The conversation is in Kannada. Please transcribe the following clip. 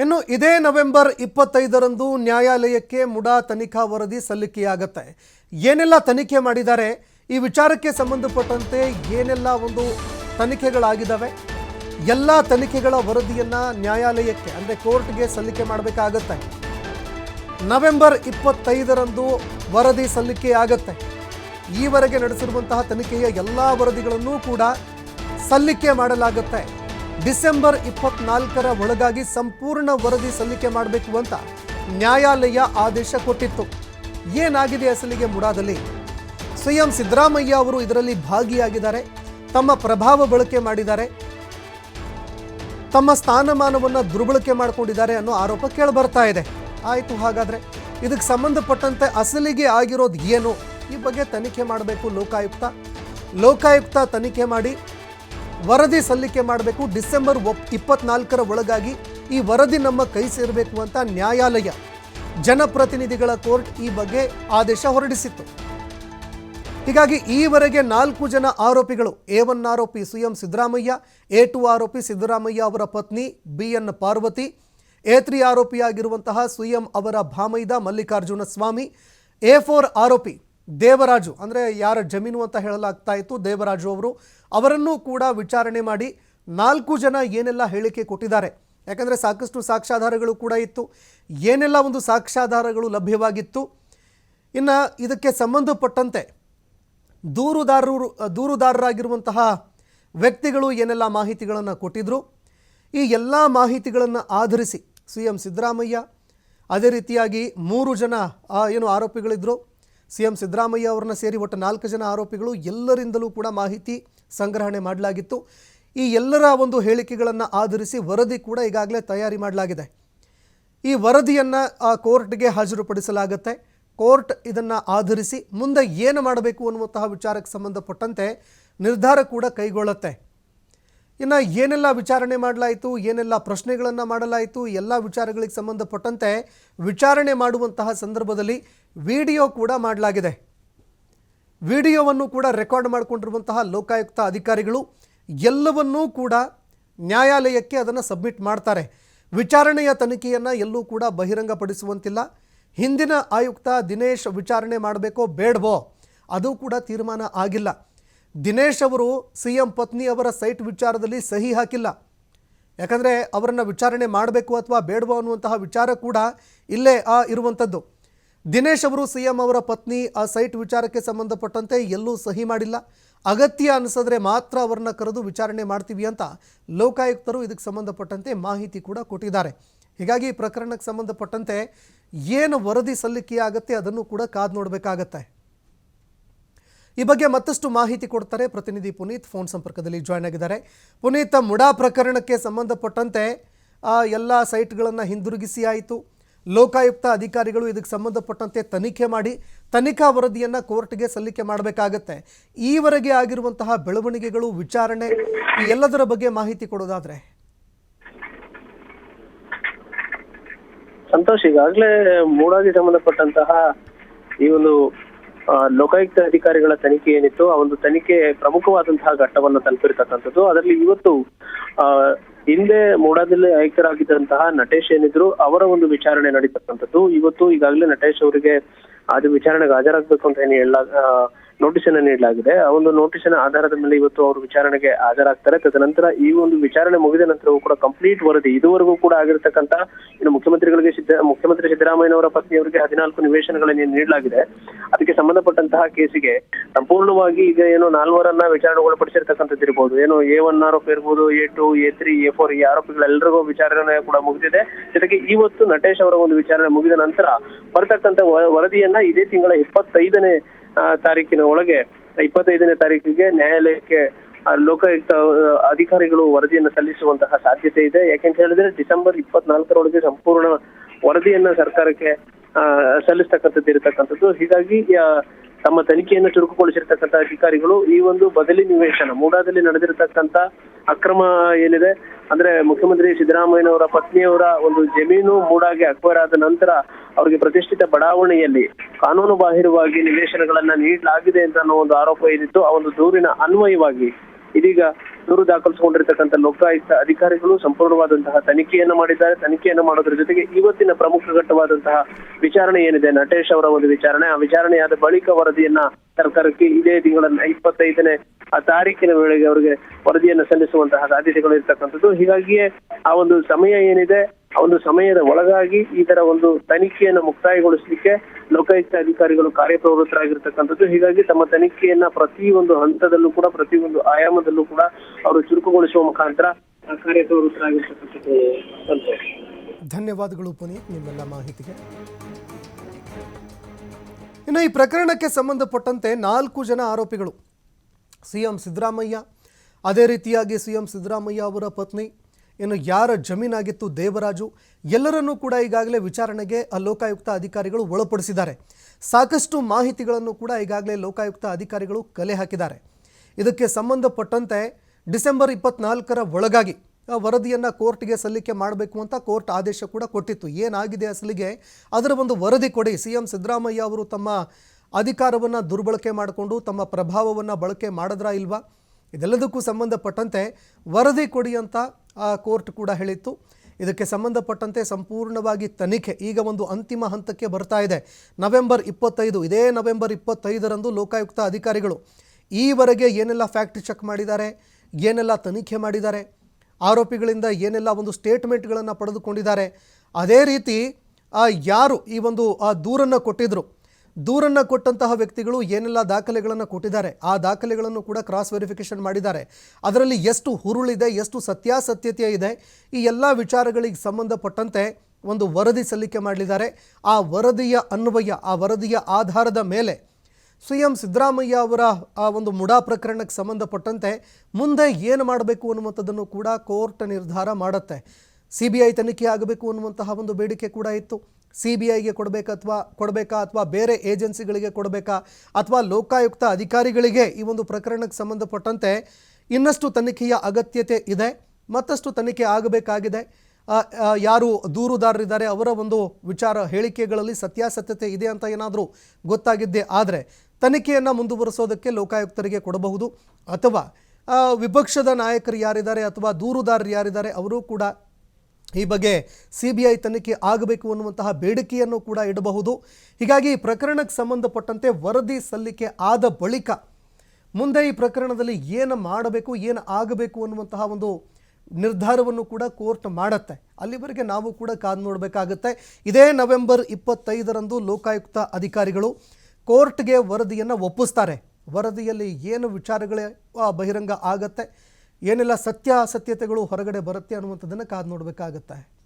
ಇನ್ನು ಇದೇ ನವೆಂಬರ್ ಇಪ್ಪತ್ತೈದರಂದು ನ್ಯಾಯಾಲಯಕ್ಕೆ ಮುಡಾ ತನಿಖಾ ವರದಿ ಸಲ್ಲಿಕೆಯಾಗತ್ತೆ. ಏನೆಲ್ಲ ತನಿಖೆ ಮಾಡಿದ್ದಾರೆ? ಈ ವಿಚಾರಕ್ಕೆ ಸಂಬಂಧಪಟ್ಟಂತೆ ಏನೆಲ್ಲ ಒಂದು ತನಿಖೆಗಳಾಗಿದ್ದಾವೆ? ಎಲ್ಲ ತನಿಖೆಗಳ ವರದಿಯನ್ನು ನ್ಯಾಯಾಲಯಕ್ಕೆ, ಅಂದರೆ ಕೋರ್ಟ್ಗೆ ಸಲ್ಲಿಕೆ ಮಾಡಬೇಕಾಗತ್ತೆ. ನವೆಂಬರ್ ಇಪ್ಪತ್ತೈದರಂದು ವರದಿ ಸಲ್ಲಿಕೆ ಆಗತ್ತೆ ಈವರೆಗೆ ನಡೆಸಿರುವಂತಹ ತನಿಖೆಯ ಎಲ್ಲ ವರದಿಗಳನ್ನು ಕೂಡ ಸಲ್ಲಿಕೆ ಮಾಡಲಾಗುತ್ತೆ. ಡಿಸೆಂಬರ್ ಇಪ್ಪತ್ನಾಲ್ಕರ ಒಳಗಾಗಿ ಸಂಪೂರ್ಣ ವರದಿ ಸಲ್ಲಿಕೆ ಮಾಡಬೇಕು ಅಂತ ನ್ಯಾಯಾಲಯ ಆದೇಶ ಕೊಟ್ಟಿತ್ತು. ಏನಾಗಿದೆ ಅಸಲಿಗೆ ಮುಡಾದಲ್ಲಿ? ಸಿಎಂ ಸಿದ್ದರಾಮಯ್ಯ ಅವರು ಇದರಲ್ಲಿ ಭಾಗಿಯಾಗಿದ್ದಾರೆ. ತಮ್ಮ ಪ್ರಭಾವ ಬಳಕೆ ಮಾಡಿದ್ದಾರೆ. ತಮ್ಮ ಸ್ಥಾನಮಾನವನ್ನು ದುರ್ಬಳಕೆ ಮಾಡಿಕೊಂಡಿದ್ದಾರೆ ಅನ್ನೋ ಆರೋಪ ಕೇಳಿಬರ್ತಾ ಇದೆ. ಆಯಿತು ಹಾಗಾದರೆ, ಇದಕ್ಕೆ ಸಂಬಂಧಪಟ್ಟಂತೆ ಅಸಲಿಗೆ ಆಗಿರೋದು ಏನು? ಈ ಬಗ್ಗೆ ತನಿಖೆ ಮಾಡಬೇಕು ಲೋಕಾಯುಕ್ತ. ಲೋಕಾಯುಕ್ತ ತನಿಖೆ ಮಾಡಿ ವರದಿ ಸಲ್ಲಿಕೆ ಮಾಡಬೇಕು. ಡಿಸೆಂಬರ್ ಒಪ್ ಇಪ್ಪತ್ನಾಲ್ಕರ ಒಳಗಾಗಿ ಈ ವರದಿ ನಮ್ಮ ಕೈ ಸೇರಬೇಕು ಅಂತ ನ್ಯಾಯಾಲಯ ಜನಪ್ರತಿನಿಧಿಗಳ ಕೋರ್ಟ್ ಈ ಬಗ್ಗೆ ಆದೇಶ ಹೊರಡಿಸಿತ್ತು. ಹೀಗಾಗಿ ಈವರೆಗೆ ನಾಲ್ಕು ಜನ ಆರೋಪಿಗಳು, ಎ ಒನ್ ಆರೋಪಿ ಸಿಎಂ ಸಿದ್ದರಾಮಯ್ಯ, ಎ ಟು ಆರೋಪಿ ಸಿದ್ದರಾಮಯ್ಯ ಅವರ ಪತ್ನಿ B N Parvati, A three ಆರೋಪಿಯಾಗಿರುವಂತಹ CM ಅವರ ಭಾಮೈದ ಮಲ್ಲಿಕಾರ್ಜುನ ಸ್ವಾಮಿ, ಎ ಫೋರ್ ಆರೋಪಿ ದೇವರಾಜು, ಅಂದರೆ ಯಾರ ಜಮೀನು ಅಂತ ಹೇಳಲಾಗ್ತಾ ಇತ್ತು, ದೇವರಾಜು ಅವರು, ಅವರನ್ನೂ ಕೂಡ ವಿಚಾರಣೆ ಮಾಡಿ ನಾಲ್ಕು ಜನ ಏನೆಲ್ಲ ಹೇಳಿಕೆ ಕೊಟ್ಟಿದ್ದಾರೆ. ಯಾಕಂದರೆ ಸಾಕಷ್ಟು ಸಾಕ್ಷ್ಯಾಧಾರಗಳು ಕೂಡ ಇತ್ತು. ಏನೆಲ್ಲ ಒಂದು ಸಾಕ್ಷ್ಯಾಧಾರಗಳು ಲಭ್ಯವಾಗಿತ್ತು? ಇನ್ನು ಇದಕ್ಕೆ ಸಂಬಂಧಪಟ್ಟಂತೆ ದೂರುದಾರರು, ದೂರುದಾರರಾಗಿರುವಂತಹ ವ್ಯಕ್ತಿಗಳು ಏನೆಲ್ಲ ಮಾಹಿತಿಗಳನ್ನು ಕೊಟ್ಟಿದ್ದರು ಈ ಎಲ್ಲ ಮಾಹಿತಿಗಳನ್ನು ಆಧರಿಸಿ ಸಿ ಎಂ ಸಿದ್ದರಾಮಯ್ಯ, ಅದೇ ರೀತಿಯಾಗಿ ಮೂರು ಜನ ಏನು ಆರೋಪಿಗಳಿದ್ದರು ಸಿ ಎಂ ಸಿದ್ದರಾಮಯ್ಯ ಅವರನ್ನ ಸೇರಿ ಒಟ್ಟು ನಾಲ್ಕು ಜನ ಆರೋಪಿಗಳು ಎಲ್ಲರಿಂದಲೂ ಕೂಡ ಮಾಹಿತಿ ಸಂಗ್ರಹಣೆ ಮಾಡಲಾಗಿತ್ತು. ಈ ಎಲ್ಲರ ಒಂದು ಹೇಳಿಕೆಗಳನ್ನು ಆಧರಿಸಿ ವರದಿ ಕೂಡ ಈಗಾಗಲೇ ತಯಾರಿ ಮಾಡಲಾಗಿದೆ. ಈ ವರದಿಯನ್ನು ಕೋರ್ಟ್ಗೆ ಹಾಜರುಪಡಿಸಲಾಗುತ್ತೆ. ಕೋರ್ಟ್ ಇದನ್ನು ಆಧರಿಸಿ ಮುಂದೆ ಏನು ಮಾಡಬೇಕು ಅನ್ನುವಂತಹ ವಿಚಾರಕ್ಕೆ ಸಂಬಂಧಪಟ್ಟಂತೆ ನಿರ್ಧಾರ ಕೂಡ ಕೈಗೊಳ್ಳುತ್ತೆ. ಇನ್ನು ಏನೆಲ್ಲ ವಿಚಾರಣೆ ಮಾಡಲಾಯಿತು, ಏನೆಲ್ಲ ಪ್ರಶ್ನೆಗಳನ್ನು ಮಾಡಲಾಯಿತು, ಎಲ್ಲ ವಿಚಾರಗಳಿಗೆ ಸಂಬಂಧಪಟ್ಟಂತೆ ವಿಚಾರಣೆ ಮಾಡುವಂತಹ ಸಂದರ್ಭದಲ್ಲಿ ವಿಡಿಯೋ ಕೂಡ ಮಾಡಲಾಗಿದೆ. ವಿಡಿಯೋವನ್ನು ಕೂಡ ರೆಕಾರ್ಡ್ ಮಾಡಿಕೊಂಡಿರುವಂತಹ ಲೋಕಾಯುಕ್ತ ಅಧಿಕಾರಿಗಳು ಎಲ್ಲವನ್ನೂ ಕೂಡ ನ್ಯಾಯಾಲಯಕ್ಕೆ ಅದನ್ನು ಸಬ್ಮಿಟ್ ಮಾಡ್ತಾರೆ. ವಿಚಾರಣೆಯ ತನಿಖೆಯನ್ನು ಎಲ್ಲೂ ಕೂಡ ಬಹಿರಂಗಪಡಿಸುವಂತಿಲ್ಲ. ಹಿಂದಿನ ಆಯುಕ್ತ ದಿನೇಶ್ ವಿಚಾರಣೆ ಮಾಡಬೇಕೋ ಬೇಡವೋ ಅದು ಕೂಡ ತೀರ್ಮಾನ ಆಗಿಲ್ಲ. ದಿನೇಶ್ ಅವರು ಸಿ ಎಂ ಪತ್ನಿ ಅವರ ಸೈಟ್ ವಿಚಾರದಲ್ಲಿ ಸಹಿ ಹಾಕಿಲ್ಲ. ಯಾಕಂದರೆ ಅವರನ್ನು ವಿಚಾರಣೆ ಮಾಡಬೇಕು ಅಥವಾ ಬೇಡವೋ ಅನ್ನುವಂತಹ ವಿಚಾರ ಕೂಡ ಇಲ್ಲೇ ಆ ಇರುವಂಥದ್ದು ದಿನೇಶ್ ಅವರು ಸಿ ಎಂ ಅವರ ಪತ್ನಿ ಆ ಸೈಟ್ ವಿಚಾರಕ್ಕೆ ಸಂಬಂಧಪಟ್ಟಂತೆ ಎಲ್ಲೂ ಸಹಿ ಮಾಡಿಲ್ಲ. ಅಗತ್ಯ ಅನಿಸಿದ್ರೆ ಮಾತ್ರ ಅವರನ್ನ ಕರೆದು ವಿಚಾರಣೆ ಮಾಡ್ತೀವಿ ಅಂತ ಲೋಕಾಯುಕ್ತರು ಇದಕ್ಕೆ ಸಂಬಂಧಪಟ್ಟಂತೆ ಮಾಹಿತಿ ಕೂಡ ಕೊಟ್ಟಿದ್ದಾರೆ. ಹೀಗಾಗಿ ಈ ಪ್ರಕರಣಕ್ಕೆ ಸಂಬಂಧಪಟ್ಟಂತೆ ಏನು ವರದಿ ಸಲ್ಲಿಕೆಯಾಗತ್ತೆ ಅದನ್ನು ಕೂಡ ಕಾದು ನೋಡಬೇಕಾಗತ್ತೆ. ಈ ಬಗ್ಗೆ ಮತ್ತಷ್ಟು ಮಾಹಿತಿ ಕೊಡ್ತಾರೆ ಪ್ರತಿನಿಧಿ ಪುನೀತ್. ಫೋನ್ ಸಂಪರ್ಕದಲ್ಲಿ ಜಾಯ್ನ್ ಆಗಿದ್ದಾರೆ. ಪುನೀತ್, ಮುಡಾ ಪ್ರಕರಣಕ್ಕೆ ಸಂಬಂಧಪಟ್ಟಂತೆ ಎಲ್ಲ ಸೈಟ್ಗಳನ್ನು ಹಿಂದಿರುಗಿಸಿ ಆಯಿತು. ಲೋಕಾಯುಕ್ತ ಅಧಿಕಾರಿಗಳು ಇದಕ್ಕೆ ಸಂಬಂಧಪಟ್ಟಂತೆ ತನಿಖೆ ಮಾಡಿ ತನಿಖಾ ವರದಿಯನ್ನು ಕೋರ್ಟ್ಗೆ ಸಲ್ಲಿಕೆ ಮಾಡಬೇಕಾಗತ್ತೆ. ಈವರೆಗೆ ಆಗಿರುವಂತಹ ಬೆಳವಣಿಗೆಗಳು, ವಿಚಾರಣೆ ಎಲ್ಲದರ ಬಗ್ಗೆ ಮಾಹಿತಿ ಕೊಡೋದಾದ್ರೆ? ಸಂತೋಷ್, ಈಗಾಗಲೇ ಮೂಡಾಗಿ ಸಂಬಂಧಪಟ್ಟಂತಹ ಈ ಒಂದು ಲೋಕಾಯುಕ್ತ ಅಧಿಕಾರಿಗಳ ತನಿಖೆ ಏನಿತ್ತು, ಆ ಒಂದು ತನಿಖೆ ಪ್ರಮುಖವಾದಂತಹ ಘಟ್ಟವನ್ನು ತಲುಪಿರ್ತಕ್ಕಂಥದ್ದು. ಅದರಲ್ಲಿ ಇವತ್ತು, ಆ, ಹಿಂದೆ ಮೂಡಾದಲ್ಲಿ ಆಯುಕ್ತರಾಗಿದ್ದಂತಹ ನಟೇಶ್ ಏನಿದ್ರು, ಅವರ ಒಂದು ವಿಚಾರಣೆ ನಡೀತಕ್ಕಂಥದ್ದು. ಇವತ್ತು ಈಗಾಗಲೇ ನಟೇಶ್ ಅವರಿಗೆ ಅದು ವಿಚಾರಣೆಗೆ ಹಾಜರಾಗಬೇಕು ಅಂತ ಏನು ಹೇಳ ನೋಟಿಸ್ ಅನ್ನ ನೀಡಲಾಗಿದೆ. ಆ ಒಂದು ನೋಟಿಸ್ನ ಆಧಾರದ ಮೇಲೆ ಇವತ್ತು ಅವರು ವಿಚಾರಣೆಗೆ ಹಾಜರಾಗ್ತಾರೆ. ತದನಂತರ ಈ ಒಂದು ವಿಚಾರಣೆ ಮುಗಿದ ನಂತರವೂ ಕೂಡ ಕಂಪ್ಲೀಟ್ ವರದಿ ಇದುವರೆಗೂ ಕೂಡ ಆಗಿರತಕ್ಕಂತ ಇನ್ನು ಮುಖ್ಯಮಂತ್ರಿಗಳಿಗೆ ಸಿದ್ಧ, ಮುಖ್ಯಮಂತ್ರಿ ಸಿದ್ದರಾಮಯ್ಯನವರ ಪತ್ನಿಯವರಿಗೆ ಹದಿನಾಲ್ಕು ನಿವೇಶನಗಳನ್ನು ನೀಡಲಾಗಿದೆ. ಅದಕ್ಕೆ ಸಂಬಂಧಪಟ್ಟಂತಹ ಕೇಸಿಗೆ ಸಂಪೂರ್ಣವಾಗಿ ಈಗ ಏನು ನಾಲ್ವರನ್ನ ವಿಚಾರಣೆಗೊಳಪಡಿಸಿರ್ತಕ್ಕಂಥದ್ದು ಇರ್ಬೋದು. ಏನು ಎ ಒನ್ ಆರೋಪಿ ಇರ್ಬೋದು, A two, A three, A four ಈ ಆರೋಪಿಗಳೆಲ್ಲರಿಗೂ ವಿಚಾರಣೆ ಕೂಡ ಮುಗಿದಿದೆ. ಜೊತೆಗೆ ಇವತ್ತು ನಟೇಶ್ ಅವರ ಒಂದು ವಿಚಾರಣೆ ಮುಗಿದ ನಂತರ ಬರ್ತಕ್ಕಂಥ ವ- ವರದಿಯನ್ನ ಇದೇ ತಿಂಗಳ ಇಪ್ಪತ್ತೈದನೇ ತಾರೀಕಿನ ಒಳಗೆ ಇಪ್ಪತ್ತೈದನೇ ತಾರೀಕಿಗೆ ನ್ಯಾಯಾಲಯಕ್ಕೆ ಲೋಕಾಯುಕ್ತ ಅಧಿಕಾರಿಗಳು ವರದಿಯನ್ನು ಸಲ್ಲಿಸುವಂತಹ ಸಾಧ್ಯತೆ ಇದೆ. ಯಾಕೆಂತ ಹೇಳಿದ್ರೆ ಡಿಸೆಂಬರ್ ಇಪ್ಪತ್ನಾಲ್ಕರೊಳಗೆ ಸಂಪೂರ್ಣ ವರದಿಯನ್ನ ಸರ್ಕಾರಕ್ಕೆ ಸಲ್ಲಿಸ್ತಕ್ಕಂಥದ್ದು ಇರತಕ್ಕಂಥದ್ದು. ಹೀಗಾಗಿ ತಮ್ಮ ತನಿಖೆಯನ್ನು ಚುರುಕುಗೊಳಿಸಿರ್ತಕ್ಕಂಥ ಅಧಿಕಾರಿಗಳು ಈ ಒಂದು ಬದಲಿ ನಿವೇಶನ, ಮೂಡಾದಲ್ಲಿ ನಡೆದಿರತಕ್ಕಂತ ಅಕ್ರಮ ಏನಿದೆ, ಅಂದ್ರೆ ಮುಖ್ಯಮಂತ್ರಿ ಸಿದ್ದರಾಮಯ್ಯನವರ ಪತ್ನಿಯವರ ಒಂದು ಜಮೀನು ಮೂಡಾಗೆ ಅಕ್ವೈರ್ ಆದ ನಂತರ ಅವರಿಗೆ ಪ್ರತಿಷ್ಠಿತ ಬಡಾವಣೆಯಲ್ಲಿ ಕಾನೂನು ಬಾಹಿರವಾಗಿ ನಿವೇಶನಗಳನ್ನ ನೀಡಲಾಗಿದೆ ಅಂತ ಅನ್ನೋ ಒಂದು ಆರೋಪ ಏನಿತ್ತು ಆ ಒಂದು ದೂರಿನ ಅನ್ವಯವಾಗಿ ಇದೀಗ ದೂರು ದಾಖಲಿಸಿಕೊಂಡಿರ್ತಕ್ಕಂಥ ಲೋಕಾಯುಕ್ತ ಅಧಿಕಾರಿಗಳು ಸಂಪೂರ್ಣವಾದಂತಹ ತನಿಖೆಯನ್ನು ಮಾಡಿದ್ದಾರೆ. ತನಿಖೆಯನ್ನು ಮಾಡೋದ್ರ ಜೊತೆಗೆ ಇವತ್ತಿನ ಪ್ರಮುಖ ಘಟ್ಟವಾದಂತಹ ವಿಚಾರಣೆ ಏನಿದೆ, ನಟೇಶ್ ಅವರ ಒಂದು ವಿಚಾರಣೆ. ಆ ವಿಚಾರಣೆಯಾದ ಬಳಿಕ ವರದಿಯನ್ನ ಸರ್ಕಾರಕ್ಕೆ ಇದೇ ತಿಂಗಳ ಇಪ್ಪತ್ತೈದನೇ ಆ ತಾರೀಕಿನ ವೇಳೆಗೆ ಅವರಿಗೆ ವರದಿಯನ್ನು ಸಲ್ಲಿಸುವಂತಹ ಸಾಧ್ಯತೆಗಳು ಇರ್ತಕ್ಕಂಥದ್ದು. ಹೀಗಾಗಿಯೇ ಆ ಒಂದು ಸಮಯ ಏನಿದೆ ಒಂದು ಸಮಯದ ಒಳಗಾಗಿ ತರ ಒಂದು ತನಿಖೆಯನ್ನು ಮುಕ್ತಾಯಗೊಳಿಸಲಿಕ್ಕೆ ಲೋಕಾಯುಕ್ತ ಅಧಿಕಾರಿಗಳು ಕಾರ್ಯಪ್ರವೃತ್ತರಾಗಿರ್ತಕ್ಕಂಥದ್ದು. ಹೀಗಾಗಿ ತಮ್ಮ ತನಿಖೆಯನ್ನ ಪ್ರತಿ ಒಂದು ಹಂತದಲ್ಲೂ ಕೂಡ, ಪ್ರತಿ ಒಂದು ಆಯಾಮದಲ್ಲೂ ಕೂಡ ಅವರು ಚುರುಕುಗೊಳಿಸುವ ಮುಖಾಂತರ ಕಾರ್ಯಪ್ರವೃತ್ತರಾಗಿರ್ತಕ್ಕಂಥದ್ದು ಧನ್ಯವಾದಗಳು ಪುನೀತ್, ನಿಮ್ಮೆಲ್ಲ ಮಾಹಿತಿಗೆ. ಇನ್ನು ಈ ಪ್ರಕರಣಕ್ಕೆ ಸಂಬಂಧಪಟ್ಟಂತೆ ನಾಲ್ಕು ಜನ ಆರೋಪಿಗಳು. ಸಿ ಎಂ ಸಿದ್ದರಾಮಯ್ಯ, ಅದೇ ರೀತಿಯಾಗಿ ಸಿ ಎಂ ಸಿದ್ದರಾಮಯ್ಯ ಅವರ ಪತ್ನಿ ಇನ್ನು ಯಾರ ಜಮೀನಾಗಿತ್ತು ದೇವರಾಜು? ಎಲ್ಲರನ್ನೂ ಕೂಡ ಈಗಾಗಲೇ ವಿಚಾರಣೆಗೆ ಲೋಕಾಯುಕ್ತ ಅಧಿಕಾರಿಗಳು ಒಳಪಡಿಸಿದ್ದಾರೆ. ಸಾಕಷ್ಟು ಮಾಹಿತಿಗಳನ್ನು ಕೂಡ ಈಗಾಗಲೇ ಲೋಕಾಯುಕ್ತ ಅಧಿಕಾರಿಗಳು ಕಲೆ ಹಾಕಿದ್ದಾರೆ. ಇದಕ್ಕೆ ಸಂಬಂಧಪಟ್ಟಂತೆ ಡಿಸೆಂಬರ್ ಇಪ್ಪತ್ನಾಲ್ಕರ ಒಳಗಾಗಿ ಆ ವರದಿಯನ್ನು ಕೋರ್ಟ್ಗೆ ಸಲ್ಲಿಕೆ ಮಾಡಬೇಕು ಅಂತ ಕೋರ್ಟ್ ಆದೇಶ ಕೂಡ ಕೊಟ್ಟಿತ್ತು. ಏನಾಗಿದೆ ಅಸಲಿಗೆ? ಅದರ ಒಂದು ವರದಿ ಕೊಡಿ. ಸಿ ಎಂ ಸಿದ್ದರಾಮಯ್ಯ ಅವರು ತಮ್ಮ ಅಧಿಕಾರವನ್ನು ದುರ್ಬಳಕೆ ಮಾಡಿಕೊಂಡು ತಮ್ಮ ಪ್ರಭಾವವನ್ನು ಬಳಕೆ ಮಾಡಿದ್ರಾ ಇಲ್ವಾ? ಇದೆಲ್ಲದಕ್ಕೂ ಸಂಬಂಧಪಟ್ಟಂತೆ ವರದಿ ಕೊಡಿ ಅಂತ ಆ ಕೋರ್ಟ್ ಕೂಡ ಹೇಳಿತ್ತು. ಇದಕ್ಕೆ ಸಂಬಂಧಪಟ್ಟಂತೆ ಸಂಪೂರ್ಣವಾಗಿ ತನಿಖೆ ಈಗ ಒಂದು ಅಂತಿಮ ಹಂತಕ್ಕೆ ಬರ್ತಾ ಇದೆ. ನವೆಂಬರ್ ಇಪ್ಪತ್ತೈದು, ಇದೇ ನವೆಂಬರ್ ಇಪ್ಪತ್ತೈದರಂದು ಲೋಕಾಯುಕ್ತ ಅಧಿಕಾರಿಗಳು ಈವರೆಗೆ ಏನೆಲ್ಲ ಫ್ಯಾಕ್ಟ್ ಚೆಕ್ ಮಾಡಿದ್ದಾರೆ, ಏನೆಲ್ಲ ತನಿಖೆ ಮಾಡಿದ್ದಾರೆ, ಆರೋಪಿಗಳಿಂದ ಏನೆಲ್ಲ ಒಂದು ಸ್ಟೇಟ್ಮೆಂಟ್ಗಳನ್ನು ಪಡೆದುಕೊಂಡಿದ್ದಾರೆ, ಅದೇ ರೀತಿ ಯಾರು ಈ ಒಂದು, ಆ ದೂರನ್ನು ಕೊಟ್ಟಿದ್ರು ದೂರನ್ನು ಕೊಟ್ಟಂತಹ ವ್ಯಕ್ತಿಗಳು ಏನೆಲ್ಲ ದಾಖಲೆಗಳನ್ನು ಕೊಟ್ಟಿದ್ದಾರೆ, ಆ ದಾಖಲೆಗಳನ್ನು ಕೂಡ ಕ್ರಾಸ್ ವೆರಿಫಿಕೇಷನ್ ಮಾಡಿದ್ದಾರೆ. ಅದರಲ್ಲಿ ಎಷ್ಟು ಹುರುಳಿದೆ, ಎಷ್ಟು ಸತ್ಯಾಸತ್ಯತೆ ಇದೆ, ಈ ಎಲ್ಲ ವಿಚಾರಗಳಿಗೆ ಸಂಬಂಧಪಟ್ಟಂತೆ ಒಂದು ವರದಿ ಸಲ್ಲಿಕೆ ಮಾಡಲಿದ್ದಾರೆ. ಆ ವರದಿಯ ಅನ್ವಯ, ಆ ವರದಿಯ ಆಧಾರದ ಮೇಲೆ ಸಿ ಎಂ ಸಿದ್ದರಾಮಯ್ಯ ಅವರ ಆ ಒಂದು ಮುಡಾ ಪ್ರಕರಣಕ್ಕೆ ಸಂಬಂಧಪಟ್ಟಂತೆ ಮುಂದೆ ಏನು ಮಾಡಬೇಕು ಅನ್ನುವಂಥದ್ದನ್ನು ಕೂಡ ಕೋರ್ಟ್ ನಿರ್ಧಾರ ಮಾಡುತ್ತೆ. ಸಿ ಬಿ ಐ ತನಿಖೆ ಆಗಬೇಕು ಅನ್ನುವಂತಹ ಒಂದು ಬೇಡಿಕೆ ಕೂಡ ಇತ್ತು. ಸಿ ಬಿ ಐಗೆ ಕೊಡಬೇಕಾ ಅಥವಾ ಕೊಡಬೇಕಾ ಅಥವಾ ಬೇರೆ ಏಜೆನ್ಸಿಗಳಿಗೆ ಕೊಡಬೇಕಾ ಅಥವಾ ಲೋಕಾಯುಕ್ತ ಅಧಿಕಾರಿಗಳಿಗೆ ಈ ಒಂದು ಪ್ರಕರಣಕ್ಕೆ ಸಂಬಂಧಪಟ್ಟಂತೆ ಇನ್ನಷ್ಟು ತನಿಖೆಯ ಅಗತ್ಯತೆ ಇದೆ, ಮತ್ತಷ್ಟು ತನಿಖೆ ಆಗಬೇಕಾಗಿದೆ. ಯಾರು ದೂರುದಾರರಿದ್ದಾರೆ ಅವರ ಒಂದು ವಿಚಾರ ಹೇಳಿಕೆಗಳಲ್ಲಿ ಸತ್ಯಾಸತ್ಯತೆ ಇದೆ ಅಂತ ಏನಾದರೂ ಗೊತ್ತಾಗಿದ್ದೇ ಆದರೆ ತನಿಖೆಯನ್ನು ಮುಂದುವರಿಸೋದಕ್ಕೆ ಲೋಕಾಯುಕ್ತರಿಗೆ ಕೊಡಬಹುದು. ಅಥವಾ ವಿಪಕ್ಷದ ನಾಯಕರು ಯಾರಿದ್ದಾರೆ ಅಥವಾ ದೂರುದಾರರು ಯಾರಿದ್ದಾರೆ, ಅವರು ಕೂಡ ಈ ಬಗ್ಗೆ ಸಿ ಬಿ ಐ ತನಿಖೆ ಆಗಬೇಕು ಅನ್ನುವಂತಹ ಬೇಡಿಕೆಯನ್ನು ಕೂಡ ಇಡಬಹುದು. ಹೀಗಾಗಿ ಈ ಪ್ರಕರಣಕ್ಕೆ ಸಂಬಂಧಪಟ್ಟಂತೆ ವರದಿ ಸಲ್ಲಿಕೆ ಆದ ಬಳಿಕ ಮುಂದೆ ಈ ಪ್ರಕರಣದಲ್ಲಿ ಏನು ಮಾಡಬೇಕು, ಏನು ಆಗಬೇಕು ಅನ್ನುವಂತಹ ಒಂದು ನಿರ್ಧಾರವನ್ನು ಕೂಡ ಕೋರ್ಟ್ ಮಾಡುತ್ತೆ. ಅಲ್ಲಿವರೆಗೆ ನಾವು ಕೂಡ ಕಾದು ನೋಡಬೇಕಾಗುತ್ತೆ. ಇದೇ ನವೆಂಬರ್ ಇಪ್ಪತ್ತೈದರಂದು ಲೋಕಾಯುಕ್ತ ಅಧಿಕಾರಿಗಳು ಕೋರ್ಟ್ಗೆ ವರದಿಯನ್ನು ಒಪ್ಪಿಸ್ತಾರೆ. ವರದಿಯಲ್ಲಿ ಏನು ವಿಚಾರಗಳೇ ಬಹಿರಂಗ ಆಗತ್ತೆ. ಏನೆಲ್ಲ ಸತ್ಯ ಅಸತ್ಯತೆಗಳು ಹೊರಗಡೆ ಬರುತ್ತೆ ಅನ್ನುವಂಥದ್ದನ್ನು ಕಾದು ನೋಡಬೇಕಾಗತ್ತೆ.